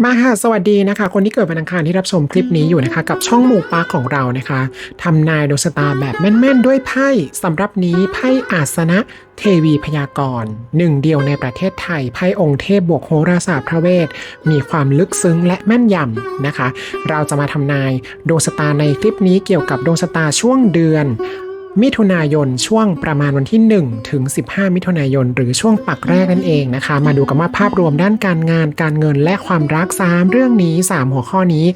มาค่ะสวัสดีนะคะ คนที่เกิดวันอังคารที่รับชมคลิปนี้อยู่นะคะ กับช่องหมู่ปาของเรานะคะทำนายดวงชะตาแบบแม่นๆ ด้วยไพ่สำหรับนี้ไพ่อาสนะเทวีพยากรณ์หนึ่งเดียวในประเทศไทยไพ่องค์เทพบวกโหราศาสตร์พระเวท มีความลึกซึ้งและแม่นยำนะคะ เราจะมาทำนายดวงชะตาในคลิปนี้เกี่ยวกับดวงชะตาช่วงเดือน มิถุนายนช่วงประมาณวันที่ 1 ถึง 15 มิถุนายน หรือช่วงปักแรกนั่นเองนะคะ มาดูกันว่าภาพรวมด้านการงานการเงินและความรัก 3 เรื่องนี้ 3 หัวข้อนี้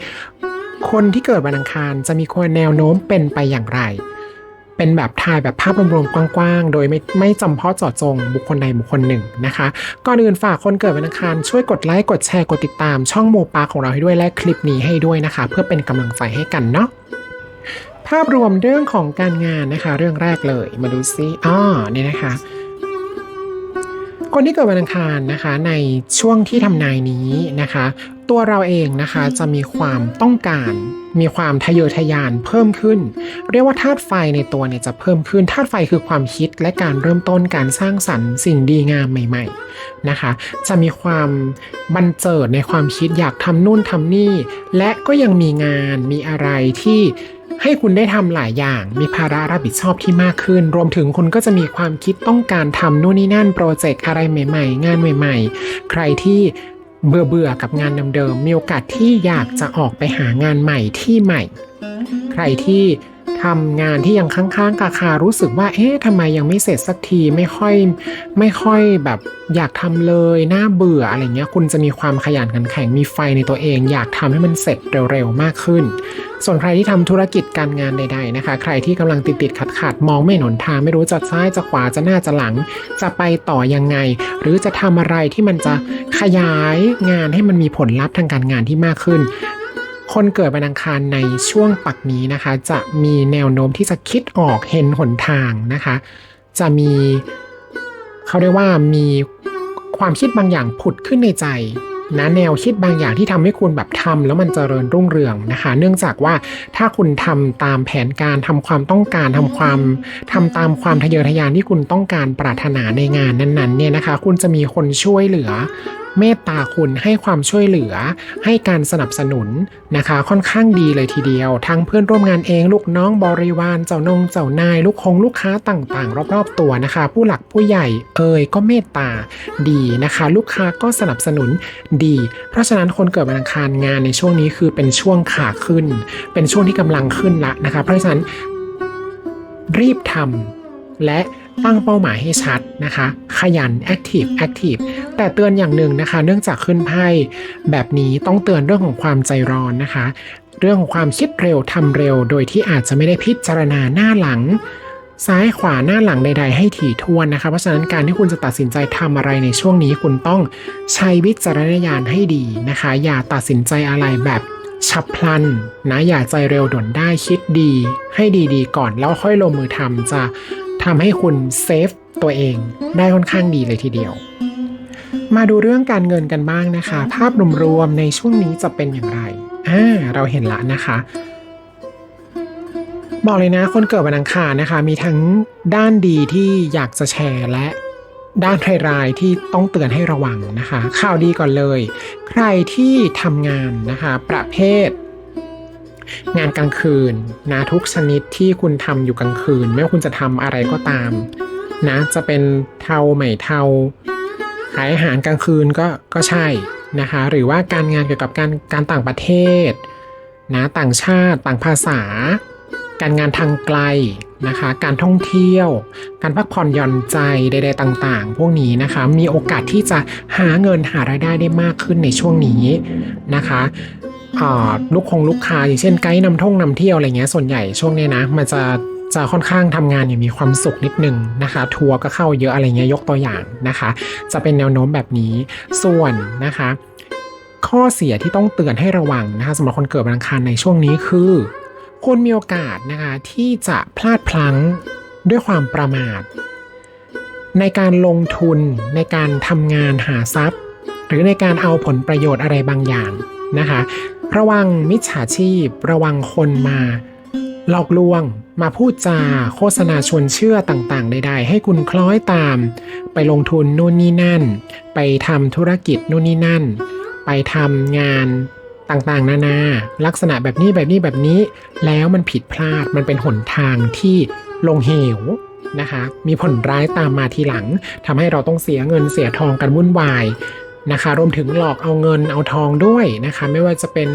คนที่เกิดวันอังคารจะมีคนแนวโน้มเป็นไปอย่างไร เป็นแบบทายแบบภาพรวมๆกว้างๆ โดยไม่ไม่จำเพาะเจาะจงบุคคลใดบุคคลหนึ่งนะคะก่อนอื่นฝากคนเกิดวันอังคารช่วยกดไลค์กดแชร์กดติดตามช่องโมปาของเราให้ด้วยและคลิปนี้ให้ด้วยนะคะ เพื่อเป็นกำลังใจให้กันเนาะ ภาพรวมเรื่องของการงานนะคะ เรื่องแรกเลยมาดูซิอ๋อนี่นะคะ คนที่เกิดวันอังคารนะคะ ในช่วงที่ทำนายนี้นะคะ ตัวเราเองนะคะจะมีความต้องการมีความทะเยอทะยานเพิ่มขึ้น เรียกว่าธาตุไฟในตัวเนี่ยจะเพิ่มขึ้นธาตุไฟคือความคิดและการเริ่มต้นการสร้างสรรค์สิ่งดีงามใหม่ ๆนะคะ จะมีความบันเจิดในความคิดอยากทำนู่นทำนี่ และก็ยังมีงานมีอะไรที่ ให้คุณได้ทำหลายอย่าง มีภาระรับผิดชอบที่มากขึ้น รวมถึงคุณก็จะมีความคิดต้องการทำนู่นนี่นั่นโปรเจกต์อะไรใหม่ ๆ งานใหม่ ๆ ใครที่เบื่อเบื่อกับงานเดิมๆมีโอกาสที่อยากจะออกไปหางานใหม่ที่ใหม่ ใครที่ ทำงานที่ยังค้างๆกาคารู้สึกว่า เอ๊ะทำไมยังไม่เสร็จสักทีไม่ค่อยไม่ค่อยแบบอยากทำเลยน่าเบื่ออะไรเงี้ย คุณจะมีความขยันขันแข็งมีไฟในตัวเอง อยากทำให้มันเสร็จเร็วๆมากขึ้น ส่วนใครที่ทำธุรกิจการงานใด ๆนะคะ ใครที่กำลังติดติดขัดขัดๆมองไม่หนทางไม่รู้จะซ้ายจะขวาจะหน้าจะหลัง จะไปต่อยังไง หรือจะทำอะไรที่มันจะขยายงานให้มันมีผลลัพธ์ทางการงานที่มากขึ้น คนเกิดวันอังคารในช่วงปักนี้นะคะ จะมีแนวโน้มที่จะคิดออกเห็นหนทางนะคะ จะมีเขาเรียกว่ามีความคิดบางอย่างผุดขึ้นในใจนะแนวคิดบางอย่างที่ทำให้คุณแบบทำแล้วมันเจริญรุ่งเรืองนะคะ เนื่องจากว่าถ้าคุณทำตามแผนการทำความต้องการทำความทำตามความทะเยอทะยานที่คุณต้องการปรารถนาในงานนั้นๆเนี่ยนะคะ คุณจะมีคนช่วยเหลือ เมตตาคุณให้ความช่วยเหลือ ให้การสนับสนุนนะคะ ค่อนข้างดีเลยทีเดียว ทั้งเพื่อนร่วมงานเองลูกน้องบริวารเจ้านงเจ้านาย ลูกคงลูกค้าต่างๆ รอบๆ ตัวนะคะ ผู้หลักผู้ใหญ่เอ่ยก็เมตตาดีนะคะ ลูกค้าก็สนับสนุนดี เพราะฉะนั้นคนเกิดวันอังคารงานในช่วงนี้คือเป็นช่วงขาขึ้น เป็นช่วงที่กำลังขึ้นละนะคะ เพราะฉะนั้นรีบทำและ ตั้งเป้าหมายให้ชัดนะคะ ขยัน active active แต่เตือนอย่างหนึ่งนะคะ เนื่องจากขึ้นไพ่แบบนี้ต้องเตือนเรื่องของความใจร้อนนะคะ เรื่องของความคิดเร็วทำเร็ว โดยที่อาจจะไม่ได้พิจารณาหน้าหลัง ซ้ายขวาหน้าหลังใด ๆ ให้ถี่ถ้วนนะคะ เพราะฉะนั้นการที่คุณจะตัดสินใจทำอะไรในช่วงนี้ คุณต้องใช้วิจารณญาณให้ดีนะคะ อย่าตัดสินใจอะไรแบบฉับพลันนะอย่าใจเร็วด่วนได้คิดดี ให้ดีๆ ก่อนแล้วค่อยลงมือทำจะ ทำให้คุณเซฟตัวเองได้ค่อนข้างดีเลยทีเดียว มาดูเรื่องการเงินกันบ้างนะคะ ภาพรวมๆในช่วงนี้จะเป็นอย่างไรอ่าเราเห็นละนะคะบอกเลยนะคนเกิดวันอังคารนะคะ มีทั้งด้านดีที่อยากจะแชร์และด้านรายๆที่ต้องเตือนให้ระวังนะคะ ข่าวดีก่อนเลย ใครที่ทำงานนะคะ ประเภท งานกลางคืนนะทุกชนิดที่คุณทำอยู่กลางคืน ไม่ว่าคุณจะทำอะไรก็ตาม นะ จะเป็นเทาไหมเทาขายอาหารกลางคืนก็ก็ใช่นะคะ หรือว่าการงานเกี่ยวกับการการต่างประเทศนะต่างชาติต่างภาษา การงานทางไกลนะคะ การท่องเที่ยว การพักผ่อนหย่อนใจใดๆต่างๆ พวกนี้นะคะมีโอกาสที่จะหาเงินหารายได้ได้มากขึ้นในช่วงนี้นะคะ ลูกคงลูกค้าอย่างเช่นไกด์นำท่องนำเที่ยวอะไรเงี้ยส่วนใหญ่ช่วงนี้นะ มันจะจะค่อนข้างทำงานอย่างมีความสุขนิดนึงนะคะ ทัวร์ก็เข้าเยอะอะไรเงี้ยยกตัวอย่างนะคะ จะเป็นแนวโน้มแบบนี้ส่วนนะคะ ข้อเสียที่ต้องเตือนให้ระวังนะคะสำหรับคนเกิดวันอังคารในช่วงนี้คือคุณมีโอกาสนะคะที่จะพลาดพลั้งด้วยความประมาท ในการลงทุนในการทำงานหาทรัพย์ หรือในการเอาผลประโยชน์อะไรบางอย่างนะคะ ระวังมิจฉาชีพ ระวังคนมาหลอกลวงมาพูดจาโฆษณาชวนเชื่อต่างๆ ใด ๆ ให้คุณคล้อยตาม ไปลงทุนนู่นนี่นั่น ไปทำธุรกิจนู่นนี่นั่น ไปทำงานต่างๆ นานา ลักษณะแบบนี้แบบนี้แบบนี้ แล้วมันผิดพลาดมันเป็นหนทางที่ลงเหวนะคะ มีผลร้ายตามมาทีหลังทำให้เราต้องเสียเงินเสียทองกันวุ่นวาย นะคะรวมถึงหลอกเอาเงินเอาทองด้วยนะคะ ไม่ว่าจะเป็น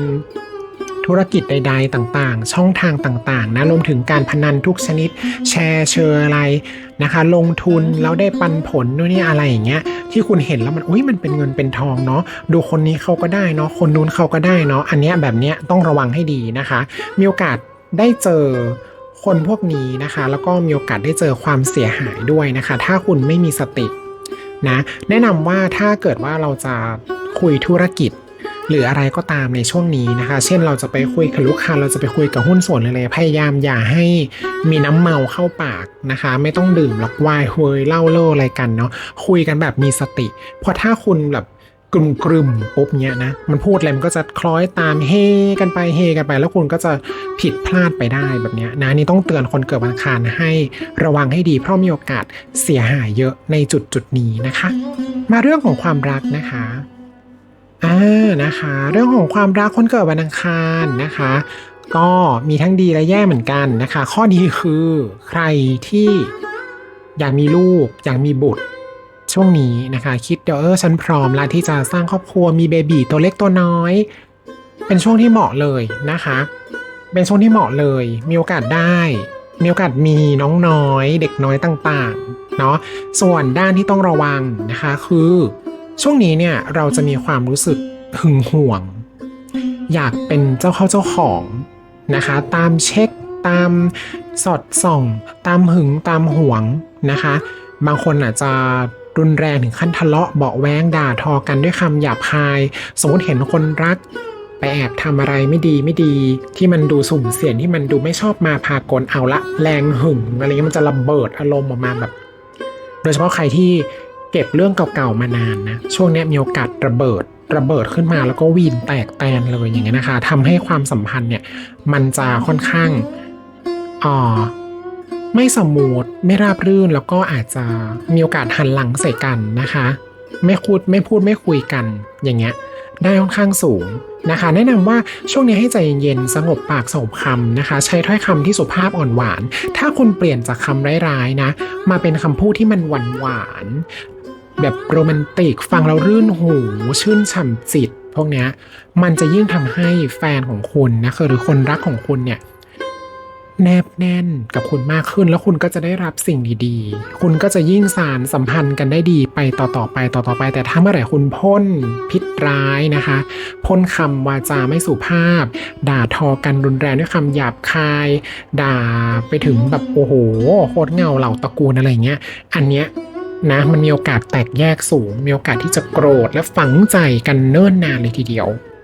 ธุรกิจใด ๆ ต่างๆ ช่องทางต่างๆนะรวมถึงการพนันทุกชนิด แชร์เชอร์อะไรนะคะ ลงทุนแล้วได้ปันผลนู่นนี่อะไรอย่างเงี้ยที่คุณเห็นแล้วมันอุ้ยมันเป็นเงินเป็นทองเนาะดูคนนี้เขาก็ได้เนาะคนนู้นเขาก็ได้เนาะอันเนี้ยแบบเนี้ยต้องระวังให้ดีนะคะ มีโอกาสได้เจอคนพวกนี้นะคะ แล้วก็มีโอกาสได้เจอความเสียหายด้วยนะคะ ถ้าคุณไม่มีสติ นะแนะนำว่าถ้าเกิดว่าเราจะคุยธุรกิจ หรืออะไรก็ตามในช่วงนี้นะคะ เช่นเราจะไปคุยกับลูกค้าเราจะไปคุยกับหุ้นส่วนอะไรพยายามอย่าให้มีน้ำเมาเข้าปากนะคะ ไม่ต้องดื่มหลอกวายเฮยเล่าเล่าอะไรกันเนาะคุยกันแบบมีสติเพราะถ้าคุณแบบ กลุ่มกลุ่มๆปุ๊บเนี้ยนะ มันพูดอะไรมันก็จะคล้อยตามเฮกันไปเฮกันไป แล้วคุณก็จะผิดพลาดไปได้แบบเนี้ยนะนี่ต้องเตือนคนเกิดวันอังคารให้ระวังให้ดี เพราะมีโอกาสเสียหายเยอะในจุดจุดนี้นะคะ มาเรื่องของความรักนะคะอ่านะคะ เรื่องของความรักคนเกิดวันอังคารนะคะ ก็มีทั้งดีและแย่เหมือนกันนะคะ ข้อดีคือใครที่อยากมีลูก อยากมีบุตร ช่วงนี้นะคะ คิดเดี๋ยวเออฉันพร้อมแล้วที่จะสร้างครอบครัวมีเบบีตัวเล็กตัวน้อย เป็นช่วงที่เหมาะเลยนะคะ เป็นช่วงที่เหมาะเลย มีโอกาสได้ มีโอกาสมีน้องน้อย เด็กน้อยต่างๆเนาะส่วนด้านที่ต้องระวังนะคะ คือ ช่วงนี้เนี่ยเราจะมีความรู้สึกหึงหวง อยากเป็นเจ้าเข้าเจ้าของนะคะ ตามเช็คตามสอดส่อง ตามหึงตามหวงนะคะ บางคนอาจจะ รุนแรงถึงขั้นทะเลาะเบาะแว้งด่าทอกันด้วยคำหยาบคาย สมมติเห็นคนรัก ไปแอบทำอะไรไม่ดีไม่ดี ที่มันดูสุ่มเสี่ยงที่มันดูไม่ชอบมาพากลเอาละแรงหึงอะไรเงี้ยมันจะระเบิดอารมณ์ออกมาแบบ โดยเฉพาะใครที่เก็บเรื่องเก่าๆมานานนะช่วงนี้มีโอกาสระเบิดระเบิดขึ้นมาแล้วก็วีนแตกแตนเลยอย่างเงี้ยนะคะทำให้ความสัมพันธ์เนี่ยมันจะค่อนข้างอ่อ ไม่สมูทไม่ราบรื่นแล้วก็อาจจะมีโอกาสหันหลังใส่กันนะคะ ไม่พูดไม่พูดไม่คุยกันอย่างเงี้ยได้ค่อนข้างสูงนะคะ แนะนำว่าช่วงนี้ให้ใจเย็นๆสงบปากสงบคำนะคะ ใช้ถ้อยคำที่สุภาพอ่อนหวาน ถ้าคุณเปลี่ยนจากคำร้ายๆนะ มาเป็นคำพูดที่มันหวานหวานๆแบบโรแมนติกฟังแล้วรื่นหู ชื่นฉ่ำจิต พวกเนี้ยมันจะยิ่งทำให้แฟนของคุณนะหรือคนรักของคุณเนี่ย แนบแน่นกับคุณมากขึ้น แล้วคุณก็จะได้รับสิ่งดีๆ คุณก็จะยิ่งสารสัมพันธ์กันได้ดีไปต่อๆไปต่อๆไป แต่ถ้าเมื่อไหร่คุณพ่นพิษร้ายนะคะพ่นคำวาจาไม่สุภาพ ด่าทอกันรุนแรงด้วยคำหยาบคาย ด่าไปถึงแบบโอ้โหโคตรเงาเหล่าตระกูลอะไรเงี้ย อันเนี้ยนะมันมีโอกาสแตกแยกสูง มีโอกาสที่จะโกรธและฝังใจกันเนิ่นนานเลยทีเดียว